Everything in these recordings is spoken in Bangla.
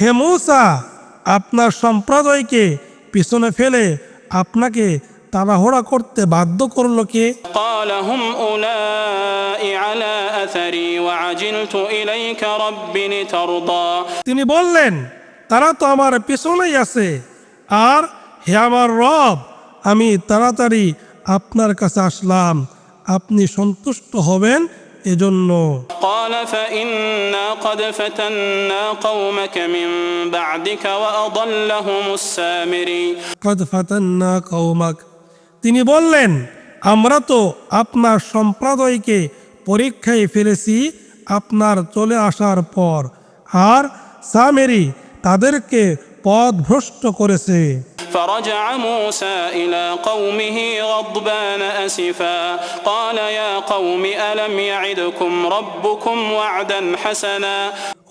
হে মূসা আপনার সম্প্রদায়কে পিছনে ফেলে আপনাকে তাড়াহুড়া করতে বাধ্য করল কে? তিনি বললেন তারা তো আমার পিছনেই আছে আর হে আমার রব আমি তাড়াতাড়ি আপনার কাছে আসলাম। আপনি সন্তুষ্ট হবেন এজন্য قال فإنا قد فتنا قومك من بعدك وأضلهم السامري কদ ফাতান্না কৌমাক তিনি বললেন আমরা তো আপনার সম্প্রদায়কে পরীক্ষায় ফেলেছি আপনার চলে আসার পর আর সামেরি তাদেরকে পথভ্রষ্ট করেছে فرجع موسى إلى قومه غضبان أسفا قال يا قوم ألم يعدكم ربكم وعدا حسنا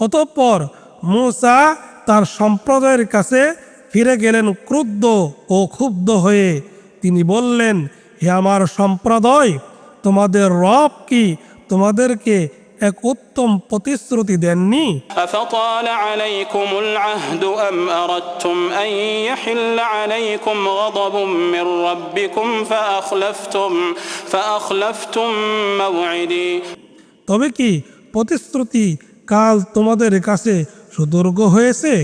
অতঃপর মূসা তার সম্প্রদায়ের কাছে ফিরে গেলেন ক্রুদ্ধ ও ক্ষুব্ধ হয়ে তিনি বললেন হে আমার সম্প্রদায় তোমাদের রব কি তোমাদেরকে এক উত্তম প্রতিশ্রুতি দেননি أفطال عليكم العهد أم أردتم أن يحل عليكم غضب من ربكم فأخلفتم فأخلفتم موعدي তবে কি প্রতিশ্রুতি কাল তোমাদের কাছে সুদীর্ঘ হয়েছে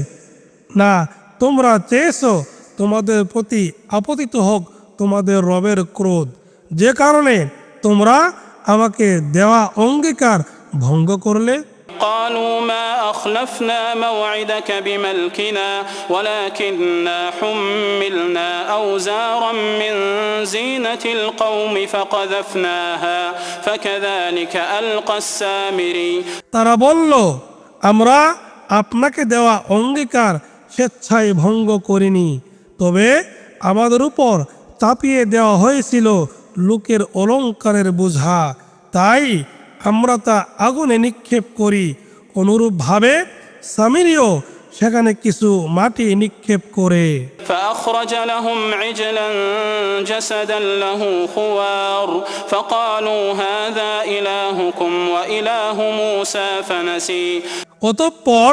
না তোমরা চেয়েছো তোমাদের প্রতি আপতিত হোক তোমাদের রবের ক্রোধ যে কারণে তোমরা আমাকে দেওয়া অঙ্গীকার ভঙ্গ করলে قالوا ما أخلفنا موعدك بملكنا ولكننا حملنا أوزارا من زينة القوم فقذفناها فكذلك ألقى السامري তারা বলল আমরা আপনাকে দেওয়া অঙ্গীকার স্বেচ্ছায় ভঙ্গ করিনি তবে আমাদের উপর চাপিয়ে দেওয়া হয়েছিল লোকের অলঙ্কারের বোঝা তাই আমরা তা আগুনে নিক্ষেপ করি অনুরূপভাবে সামিরিও সেখানে কিছু মাটি নিক্ষেপ করে فأخرج لهم عجلا جسدا له خوار فقالوا هذا إلهكم وإله موسى فنسي অতঃপর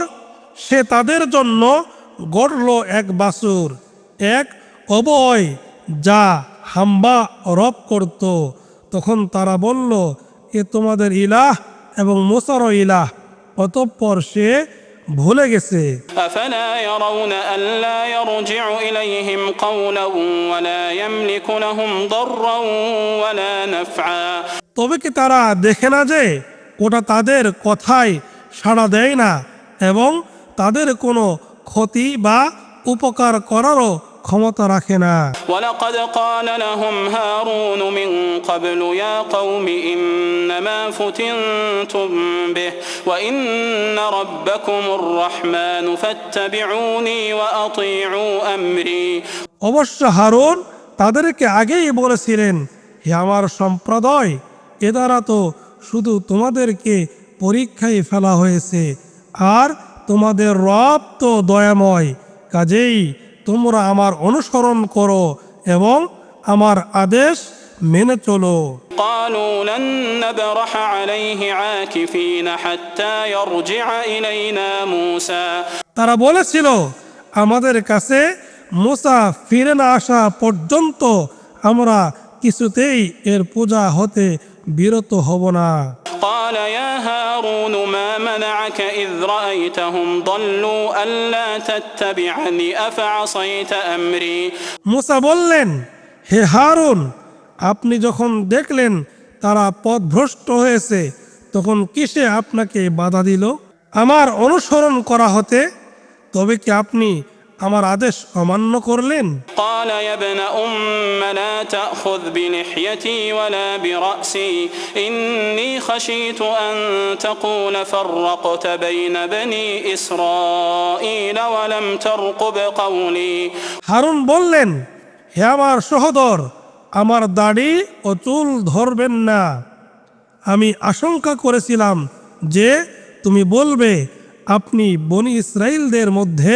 সে তাদের জন্য গড়ল এক বাসুর এক অবয় যা হাম্বা রব করত তখন তারা বলল এ তোমাদের ইলাহ এবং মোসারও ইলাহ অতঃপর সে ভুলে গেছে। তবে কি তারা দেখে না যে ওটা তাদের কথায় সাড়া দেয় না এবং তাদের কোনো ক্ষতি বা উপকার করারও ক্ষমতা রাখে না ولقد قال لهم هارون من قبل يا قوم إنما فتنتم به وإن ربكم الرحمن فاتبعوني وأطيعوا أمري অবশ্য হারুন তাদেরকে আগেই বলেছিলেন হে আমার সম্প্রদায় এ দ্বারা তো শুধু তোমাদেরকে পরীক্ষায় ফেলা হয়েছে আর তোমাদের রব তো দয়াময় কাজেই তোমরা আমার অনুসরণ করো এবং আমার আদেশ মেনে চলো। তারা বলেছিল আমাদের কাছে মুসা ফিরে না আসা পর্যন্ত আমরা কিছুতেই এর পূজা হতে বিরত হব না قال يا هارون ما منعك إذ رأيتهم ضلوا ألا تتبعني أفعصيت أمري মুসা বললেন হে হারুন আপনি যখন দেখলেন তারা পথভ্রষ্ট হয়েছে তখন কিসে আপনাকে বাধা দিল আমার অনুসরণ করা হতে তবে কি আপনি আমার আদেশ অমান্য করলেন قال يا ابن أم لا تأخذ بلحيتي ولا برأسي إني خشيت أن تقول فرقت بين بني إسرائيل ولم ترقب قولي হারুন বললেন হে আমার সহদর আমার দাড়ি ও চুল ধরবেন না আমি আশঙ্কা করেছিলাম যে তুমি বলবে আপনি বনি ইসরায়েলদের মধ্যে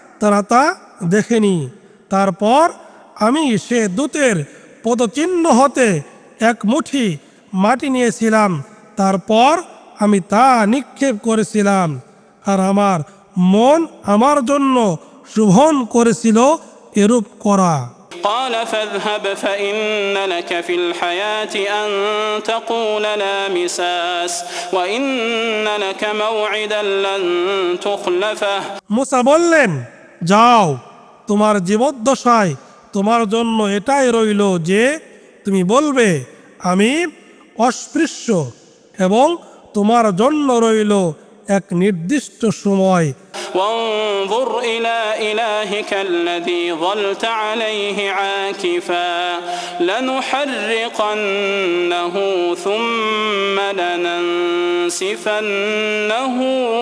তারা তা দেখেনি তারপর আমি সে দূতের পদচিহ্ন হতে এক মুঠি মাটি নিয়েছিলাম তারপর আমি তা নিক্ষেপ করেছিলাম আর আমার মন আমার জন্য শুভন করেছিল এরূপ করা قال فاذهب فإن لك في الحياة أن تقول لا مساس وإن لك موعدا لن تخلفه মুসা বললেন যাও তোমার জীবদ্দশায় তোমার জন্য এটাই রইল যে তুমি বলবে আমি অস্পৃশ্য এবং তোমার জন্য রইল এক নির্দিষ্ট সময় وانظر إلى إلهك الذي ظلت عليه عاكفا لنحرقنه ثم لننسفنه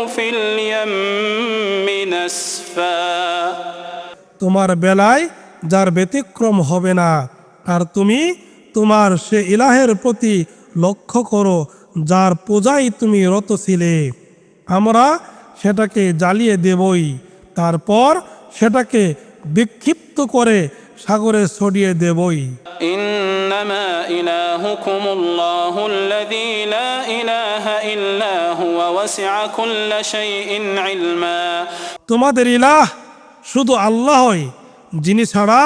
في اليم نسفا তোমার বেলায় যার ব্যতিক্রম হবে না, আর তুমি তোমার সে ইলাহের প্রতি লক্ষ্য করো, যার পূজায় তুমি রত ছিলে। আমরা সেটাকে জ্বালিয়ে দেবই, তারপর সেটাকে বিক্ষিপ্ত করে সাগরে ছড়িয়ে দেবই إنما إلهكم الله الذي لا إله إلا هو وسع كل شيء علما তোমাদের ইলাহ শুধু আল্লাহই যিনি ছাড়া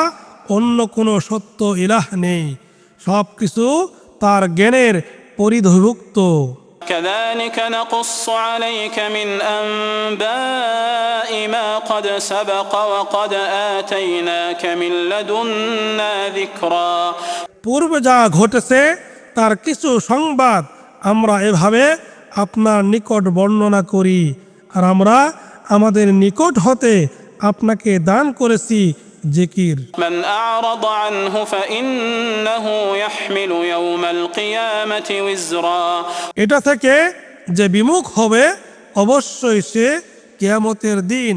অন্য কোনো সত্য ইলাহ নেই সব কিছু তার জ্ঞানের পরিধভুক্ত كذلك نقص عليك من أنباء ما قد سبق وقد آتيناك من لدنا ذكرا পূর্বে যা ঘটেছে তার কিছু সংবাদ আমরা এভাবে আপনার নিকট বর্ণনা করি আর আমরা আমাদের নিকট হতে আপনাকে দান করেছি জিকির من أعرض عنه فإنه يحمل يوم القيامة وزرا এটা থেকে যে বিমুখ হবে অবশ্যই সে কেয়ামতের দিন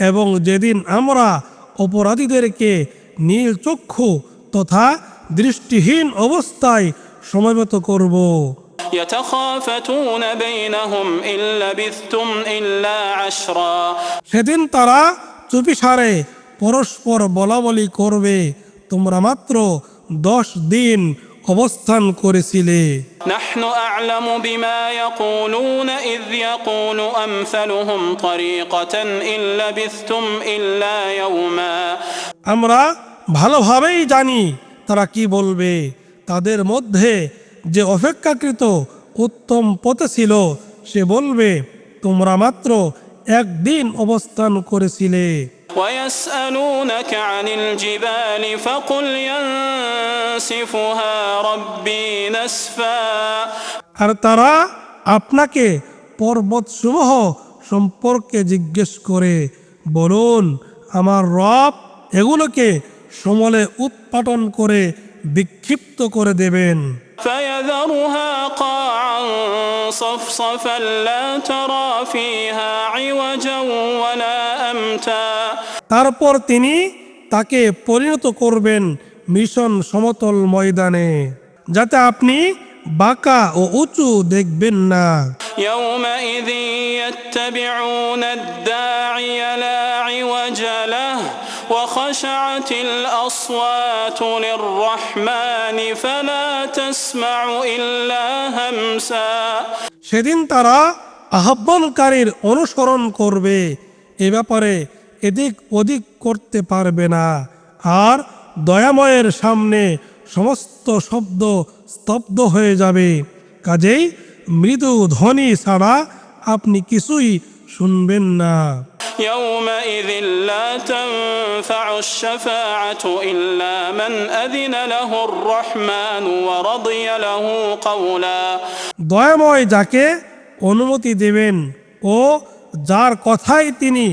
এবং যেদিন আমরা অপরাধীদেরকে নীল চক্ষু তথা দৃষ্টিহীন অবস্থায় সমবেত করব। সেদিন তারা চুপিসারে পরস্পর বলাবলি করবে। তোমরা মাত্র দশ দিন অবস্থান করেছিলে نحن أعلم بما يقولون إذ يقول أمثلهم طريقة إن لبثتم إلا يوما আমরা ভালোভাবেই জানি তারা কি বলবে তাদের মধ্যে যে অপেক্ষাকৃত উত্তম পথে ছিল সে বলবে তোমরা মাত্র একদিন অবস্থান করেছিলে ويسألونك عن الجبال فقل ينسفها ربي نسفا আর তারা আপনাকে পর্বতসমূহ সম্পর্কে জিজ্ঞেস করে বলুন আমার রব এগুলোকে সমলে উৎপাটন করে বিক্ষিপ্ত করে দেবেন فيذرها قاعا صفصفا لا ترى فيها عوجا ولا أمتا তারপর তিনি তাকে পরিণত করবেন মিশন সমতল ময়দানে যাতে আপনি বাঁকা ও উঁচু দেখবেন না يومئذ يتبعون الداعي لا عوج له وخشعت الأصوات للرحمن فلا تسمع إلا همسا সেদিন তারা আহ্বানকারীর অনুসরণ করবে এ ব্যাপারে এদিক ওদিক করতে পারবে না আর দয়াময়ের সামনে সমস্ত শব্দ স্তব্ধ হয়ে যাবে কাজেই মৃদু ধ্বনি ছাড়া আপনি কিছুই শুনবেন না يومئذ لا تنفع الشفاعة إلا من أذن له الرحمن ورضي له قولا দয়াময় যাকে অনুমতি দেবেন ও যার কথাই তিনি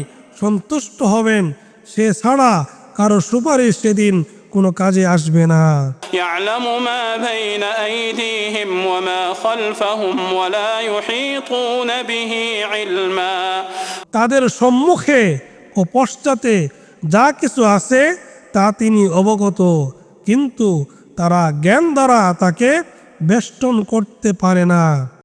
সন্তুষ্ট হবেন সে ছাড়া কারো সুপারিশ সেদিন কোনো কাজে আসবে না يعلم ما بين أيديهم وما خلفهم ولا يحيطون به علما তাদের সম্মুখে ও পশ্চাতে যা কিছু আছে তা তিনি অবগত কিন্তু তারা জ্ঞান দ্বারা তাকে বেষ্টন করতে পারে না